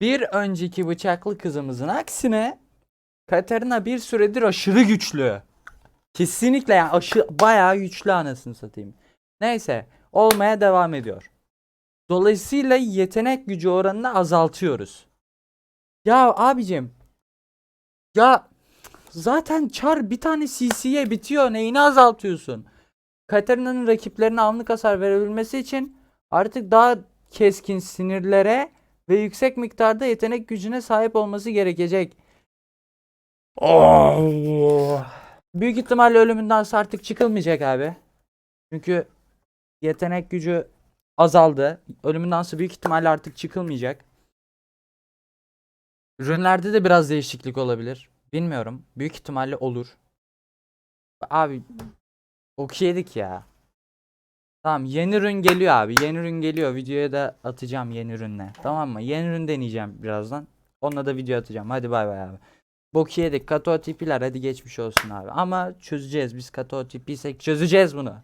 Bir önceki bıçaklı kızımızın aksine Katarina bir süredir aşırı güçlü. Kesinlikle yani aşı bayağı güçlü anasını satayım. Neyse olmaya devam ediyor. Dolayısıyla yetenek gücü oranını azaltıyoruz. Ya abicim ya zaten çar bir tane CC'ye bitiyor. Neyini azaltıyorsun? Katarina'nın rakiplerine anlık hasar verebilmesi için artık daha keskin sinirlere ve yüksek miktarda yetenek gücüne sahip olması gerekecek. Oh. Büyük ihtimalle ölümünden sonra artık çıkılmayacak abi. Çünkü yetenek gücü azaldı. Ölümünden sonra büyük ihtimalle artık çıkılmayacak. Ürünlerde de biraz değişiklik olabilir. Bilmiyorum. Büyük ihtimalle olur. Abi ok yedik ya. Tamam yeni ürün geliyor abi. Yeni ürün geliyor. Videoya da atacağım yeni ürünle. Tamam mı? Yeni ürün deneyeceğim birazdan. Onunla da video atacağım. Hadi bay bay abi. Bok yedik. Kato tipiler hadi geçmiş olsun abi. Ama çözeceğiz. Biz kato tipiysek çözeceğiz bunu.